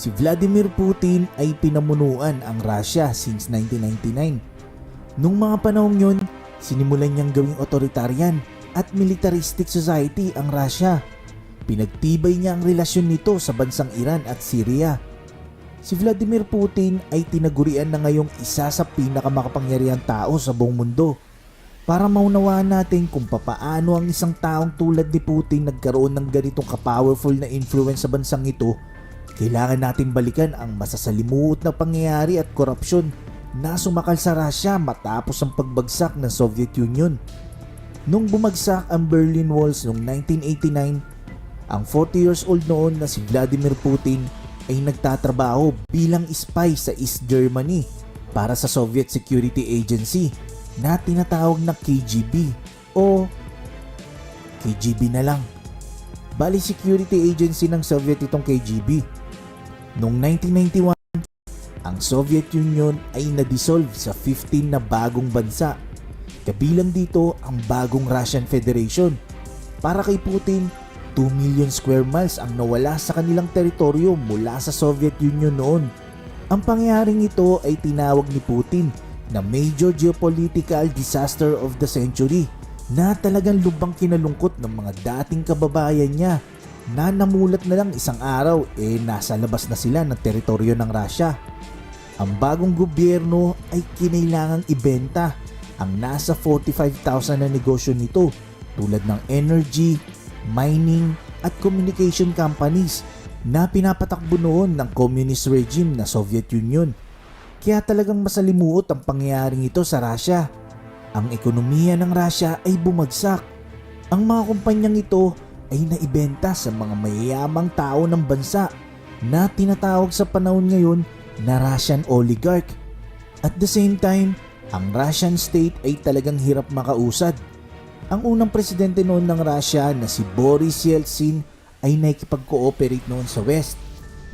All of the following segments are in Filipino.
Si Vladimir Putin ay pinamunuan ang Russia since 1999. Nung mga panahong yun, sinimulan niyang gawing authoritarian at militaristic society ang Russia. Pinagtibay niya ang relasyon nito sa bansang Iran at Syria. Si Vladimir Putin ay tinagurian na ngayong isa sa pinakamakapangyarihang tao sa buong mundo. Para maunawaan natin kung papaano ang isang taong tulad ni Putin nagkaroon ng ganitong kapowerful na influence sa bansang ito, kailangan natin balikan ang masasalimuot na pangyayari at korupsyon na sumakal sa Russia matapos ang pagbagsak ng Soviet Union. Nung bumagsak ang Berlin Walls noong 1989, ang 40 years old noon na si Vladimir Putin ay nagtatrabaho bilang spy sa East Germany para sa Soviet Security Agency na tinatawag na KGB o KGB na lang. Bali security agency ng Soviet itong KGB. Noong 1991, ang Soviet Union ay na-dissolve sa 15 na bagong bansa. Kabilang dito ang bagong Russian Federation. Para kay Putin, 2 million square miles ang nawala sa kanilang teritoryo mula sa Soviet Union noon. Ang pangyayaring ito ay tinawag ni Putin na major geopolitical disaster of the century na talagang lubang kinalungkot ng mga dating kababayan niya na namulat na lang isang araw eh nasa labas na sila ng teritoryo ng Russia. Ang bagong gobyerno ay kinailangang ibenta ang nasa 45,000 na negosyo nito tulad ng energy, mining at communication companies na pinapatakbo noon ng communist regime na Soviet Union. Kaya talagang masalimuot ang pangyayaring ito sa Russia. Ang ekonomiya ng Russia ay bumagsak. Ang mga kumpanyang ito ay naibenta sa mga mayayamang tao ng bansa na tinatawag sa panahon ngayon na Russian oligarch. At the same time, ang Russian state ay talagang hirap makausad. Ang unang presidente noon ng Russia na si Boris Yeltsin ay nakikipag-cooperate noon sa West.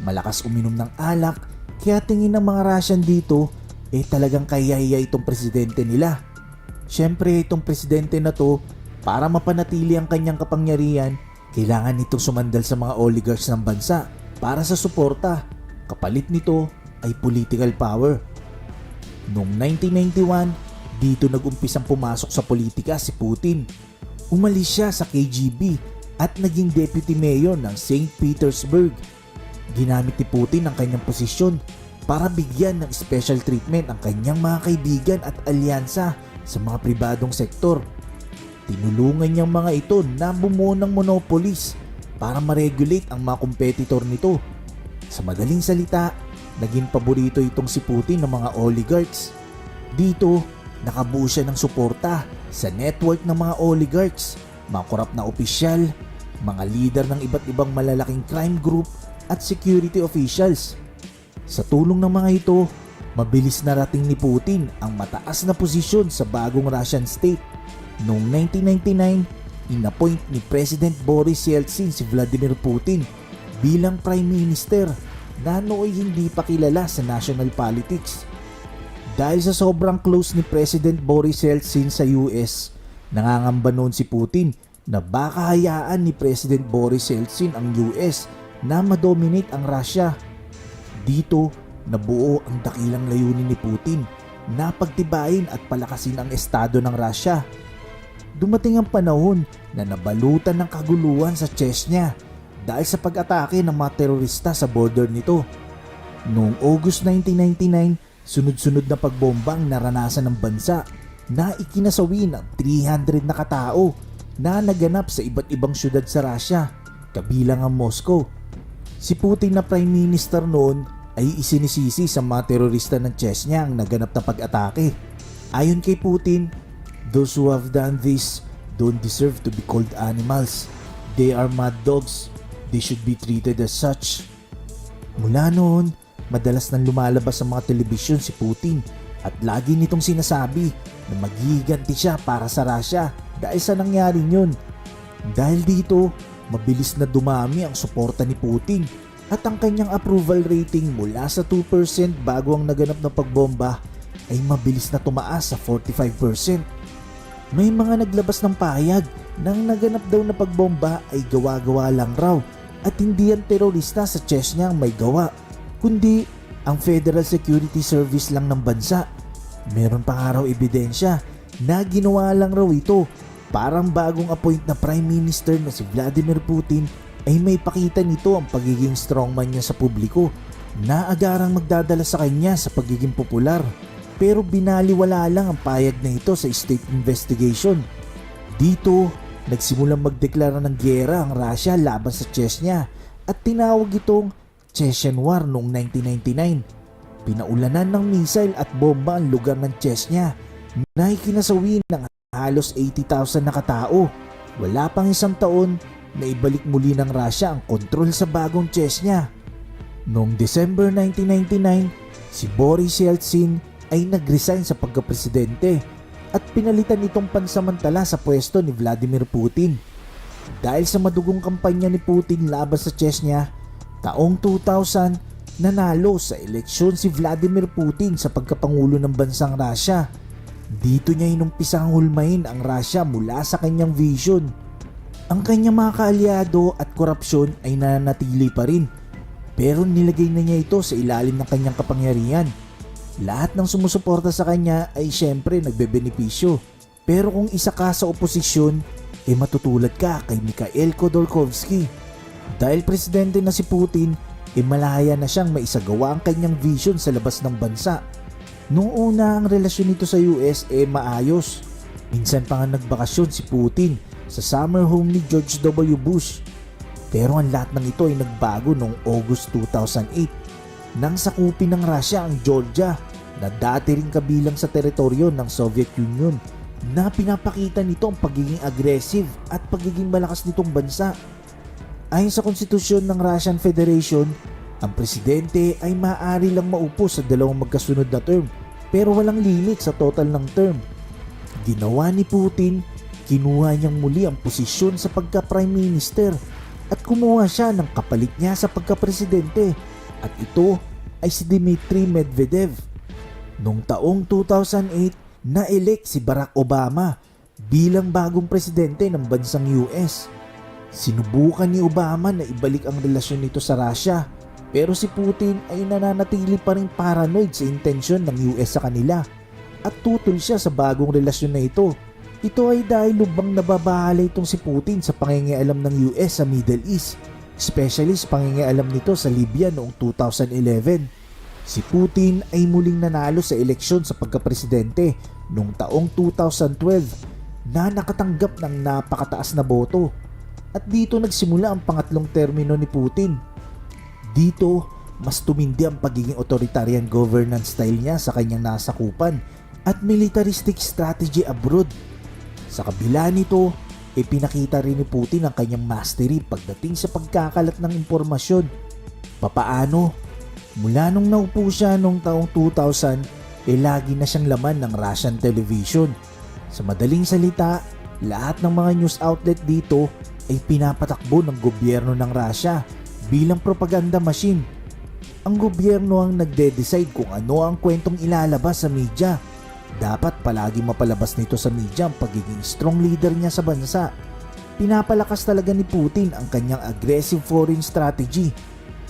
Malakas uminom ng alak kaya tingin ng mga Russian dito eh talagang kayaya itong presidente nila. Siyempre itong presidente na to para mapanatili ang kanyang kapangyarihan kailangan nitong sumandal sa mga oligarchs ng bansa para sa suporta. Kapalit nito ay political power. Noong 1991, dito nag-umpisang pumasok sa politika si Putin. Umalis siya sa KGB at naging deputy mayor ng St. Petersburg. Ginamit ni Putin ang kanyang posisyon para bigyan ng special treatment ang kanyang mga kaibigan at alyansa sa mga pribadong sektor. Tinulungan niyang mga ito na bumuo ng monopolies para ma-regulate ang mga competitor nito. Sa madaling salita, naging paborito itong si Putin ng mga oligarchs. Dito, nakabuo siya ng suporta sa network ng mga oligarchs, mga korap na opisyal, mga leader ng iba't ibang malalaking crime group at security officials. Sa tulong ng mga ito, mabilis narating ni Putin ang mataas na posisyon sa bagong Russian state. Noong 1999, inappoint ni President Boris Yeltsin si Vladimir Putin bilang Prime Minister na nooy hindi pa kilala sa national politics. Dahil sa sobrang close ni President Boris Yeltsin sa US, nangangamba noon si Putin na baka hayaan ni President Boris Yeltsin ang US na madominate ang Russia. Dito, nabuo ang dakilang layunin ni Putin na pagtibayin at palakasin ang estado ng Russia. Dumating ang panahon na nabalutan ng kaguluhan sa Chechnya dahil sa pag-atake ng mga terorista sa border nito. Noong August 1999, sunod-sunod na pagbomba ang naranasan ng bansa na ikinasawi ng 300 na katao na naganap sa iba't ibang syudad sa Russia, kabilang ang Moscow. Si Putin na Prime Minister noon ay isinisisi sa mga terorista ng Chechnya ang naganap na pag-atake. Ayon kay Putin, those who have done this don't deserve to be called animals. They are mad dogs. They should be treated as such. Mula noon, madalas nang lumalabas sa mga telebisyon si Putin at lagi nitong sinasabi na maghihiganti siya para sa Russia dahil sa nangyari yun. Dahil dito, mabilis na dumami ang suporta ni Putin at ang kanyang approval rating mula sa 2% bago ang naganap na pagbomba ay mabilis na tumaas sa 45%. May mga naglabas ng pahayag na ang naganap daw na pagbomba ay gawa-gawa lang raw at hindi ang terorista sa Chechnya ang may gawa. kundi ang Federal Security Service lang ng bansa. Meron pa nga raw ebidensya na ginawa lang raw ito parang bagong appoint na Prime Minister na si Vladimir Putin ay may pakita nito ang pagiging strongman niya sa publiko na agarang magdadala sa kanya sa pagiging popular. Pero binaliwala lang ang payag na ito sa state investigation. Dito, nagsimulang magdeklara ng giyera ang Russia laban sa Chechnya at tinawag itong Chechen War noong 1999. Pinaulanan ng missile at bomba ang lugar ng Chechnya na ikinasawi ng halos 80,000 na katao. Wala pang isang taon na ibalik muli ng Russia ang kontrol sa bagong Chechnya. Noong December 1999, si Boris Yeltsin ay nag-resign sa pagkapresidente at pinalitan itong pansamantala sa pwesto ni Vladimir Putin. Dahil sa madugong kampanya ni Putin laban sa Chechnya, taong 2000 nanalo sa eleksyon si Vladimir Putin sa pagkapangulo ng bansang Russia. Dito niya inumpisang hulmahin ang Russia mula sa kanyang vision. Ang kanyang mga kaalyado at korupsyon ay nananatili pa rin pero nilagay na niya ito sa ilalim ng kanyang kapangyarihan. Lahat ng sumusuporta sa kanya ay syempre nagbebenepisyo. Pero kung isa ka sa oposisyon, eh matutulad ka kay Mikhail Khodorkovsky. Dahil presidente na si Putin, eh malaya na siyang maisagawa ang kanyang vision sa labas ng bansa. Noong una ang relasyon nito sa US eh maayos. Minsan pa nga nagbakasyon si Putin sa summer home ni George W. Bush. Pero ang lahat ng ito ay nagbago noong August 2008 nang sakupin ng Russia ang Georgia na dati ring kabilang sa teritoryo ng Soviet Union na pinapakita nito ang pagiging aggressive at pagiging malakas nitong bansa. Ayon sa konstitusyon ng Russian Federation, ang presidente ay maaari lang maupo sa dalawang magkasunod na term pero walang limit sa total ng term. Ginawa ni Putin, kinuha niyang muli ang posisyon sa pagka-prime minister at kumuha siya ng kapalit niya sa pagka-presidente at ito ay si Dmitry Medvedev. Noong taong 2008, na-elect si Barack Obama bilang bagong presidente ng bansang US. Sinubukan ni Obama na ibalik ang relasyon nito sa Russia pero si Putin ay nananatili pa rin paranoid sa intensyon ng US sa kanila at tutol siya sa bagong relasyon na ito. Ito ay dahil lubang nababahala itong si Putin sa pangingialam ng US sa Middle East especially sa pangingialam nito sa Libya noong 2011. Si Putin ay muling nanalo sa eleksyon sa pagkapresidente noong taong 2012 na nakatanggap ng napakataas na boto. At dito nagsimula ang pangatlong termino ni Putin. Dito, mas tumindi ang pagiging authoritarian governance style niya sa kanyang nasakupan at militaristic strategy abroad. Sa kabila nito, ipinakita rin ni Putin ang kanyang mastery pagdating sa pagkakalat ng impormasyon. Papaano? Mula nung naupo siya noong taong 2000, eh lagi na siyang laman ng Russian television. Sa madaling salita, lahat ng mga news outlet dito ay pinapatakbo ng gobyerno ng Russia bilang propaganda machine. Ang gobyerno ang nagde-decide kung ano ang kwentong ilalabas sa media dapat palagi mapalabas nito sa media ang pagiging strong leader niya sa bansa. Pinapalakas talaga ni Putin ang kanyang aggressive foreign strategy.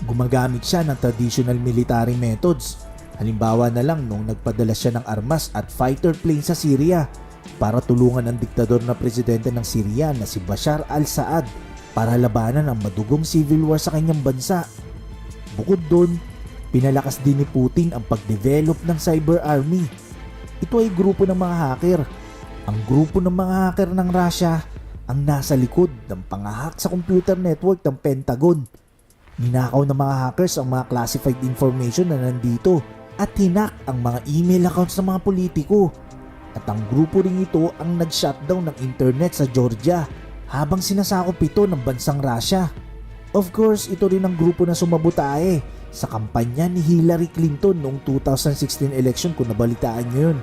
Gumagamit siya ng traditional military methods. Halimbawa na lang nung nagpadala siya ng armas at fighter plane sa Syria para tulungan ang diktador na presidente ng Syria na si Bashar al-Assad para labanan ang madugong civil war sa kanyang bansa. Bukod doon, pinalakas din ni Putin ang pagdevelop ng cyber army ito ay grupo ng mga hacker. Ang grupo ng mga hacker ng Russia ang nasa likod ng pangahak sa computer network ng Pentagon. Ninakaw ng mga hackers ang mga classified information na nandito at hinak ang mga email accounts ng mga politiko. At ang grupo ring ito ang nag-shutdown ng internet sa Georgia habang sinasakop ito ng bansang Russia. Of course, ito rin ang grupo na sumabutae sa kampanya ni Hillary Clinton noong 2016 election kung nabalitaan nyo yun.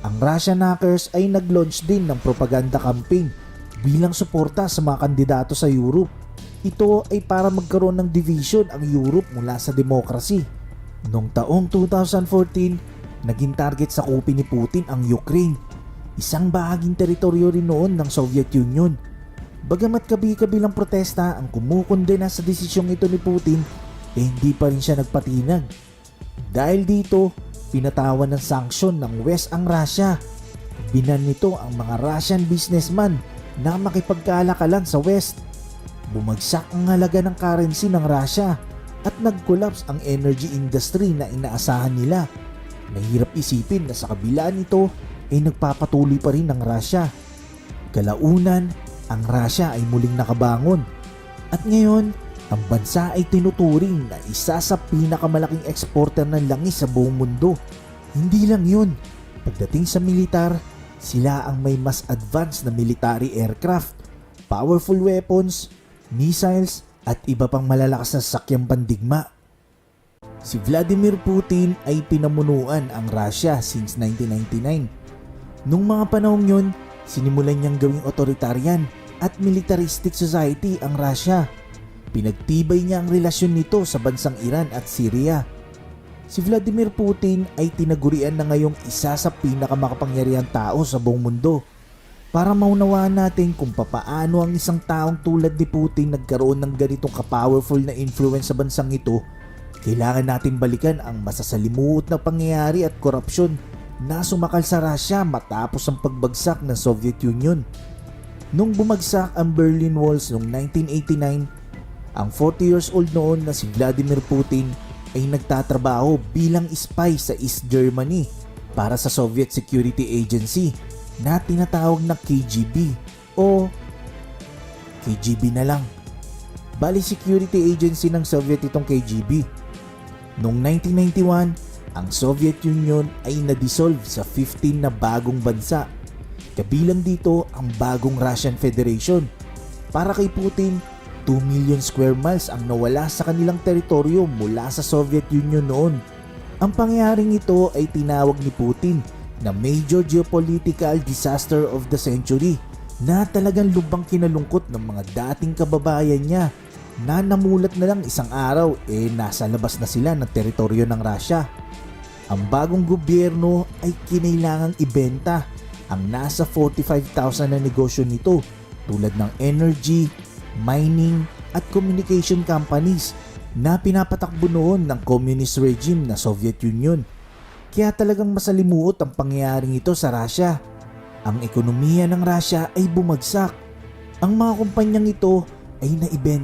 Ang Russian hackers ay nag-launch din ng propaganda campaign bilang suporta sa mga kandidato sa Europe. Ito ay para magkaroon ng division ang Europe mula sa demokrasy. Noong taong 2014, naging target sa kupi ni Putin ang Ukraine, isang bahaging teritoryo rin noon ng Soviet Union. Bagamat kabi-kabilang protesta ang kumukundena sa desisyong ito ni Putin, eh hindi pa rin siya nagpatinag. Dahil dito, pinatawan ng sanksyon ng West ang Russia. Binan nito ang mga Russian businessman na makipagkalakalan sa West. Bumagsak ang halaga ng currency ng Russia at nag-collapse ang energy industry na inaasahan nila. Mahirap isipin na sa kabila nito ay nagpapatuloy pa rin ang Russia. Kalaunan, ang Russia ay muling nakabangon. At ngayon, ang bansa ay tinuturing na isa sa pinakamalaking exporter ng langis sa buong mundo. Hindi lang yun, pagdating sa militar, sila ang may mas advanced na military aircraft, powerful weapons, missiles, at iba pang malalakas na sakyang pandigma. Si Vladimir Putin ay pinamunuan ang Russia since 1999. Nung mga panahong yun, sinimulan niyang gawing authoritarian at militaristic society ang Russia. Pinagtibay niya ang relasyon nito sa bansang Iran at Syria. Si Vladimir Putin ay tinagurian na ngayong isa sa pinakamakapangyarihang tao sa buong mundo. Para maunawaan natin kung papaano ang isang taong tulad ni Putin nagkaroon ng ganitong kapowerful na influence sa bansang ito, kailangan natin balikan ang masasalimuot na pangyayari at korupsyon na sumakal sa Russia matapos ang pagbagsak ng Soviet Union. Nung bumagsak ang Berlin Walls noong 1989, ang 40 years old noon na si Vladimir Putin ay nagtatrabaho bilang spy sa East Germany para sa Soviet Security Agency na tinatawag na KGB o KGB na lang. Bali security agency ng Soviet itong KGB. Noong 1991, ang Soviet Union ay na-dissolve sa 15 na bagong bansa. Kabilang dito ang bagong Russian Federation. Para kay Putin, 2 million square miles ang nawala sa kanilang teritoryo mula sa Soviet Union noon. Ang pangyayaring ito ay tinawag ni Putin na major geopolitical disaster of the century na talagang lubang kinalungkot ng mga dating kababayan niya na namulat na lang isang araw eh nasa labas na sila ng teritoryo ng Russia. Ang bagong gobyerno ay kinailangang ibenta ang nasa 45,000 na negosyo nito tulad ng energy, mining at communication companies na pinapatakbo noon ng communist regime na Soviet Union. Kaya talagang masalimuot ang pangyayaring ito sa Russia. Ang ekonomiya ng Russia ay bumagsak. Ang mga kumpanyang ito ay naibenta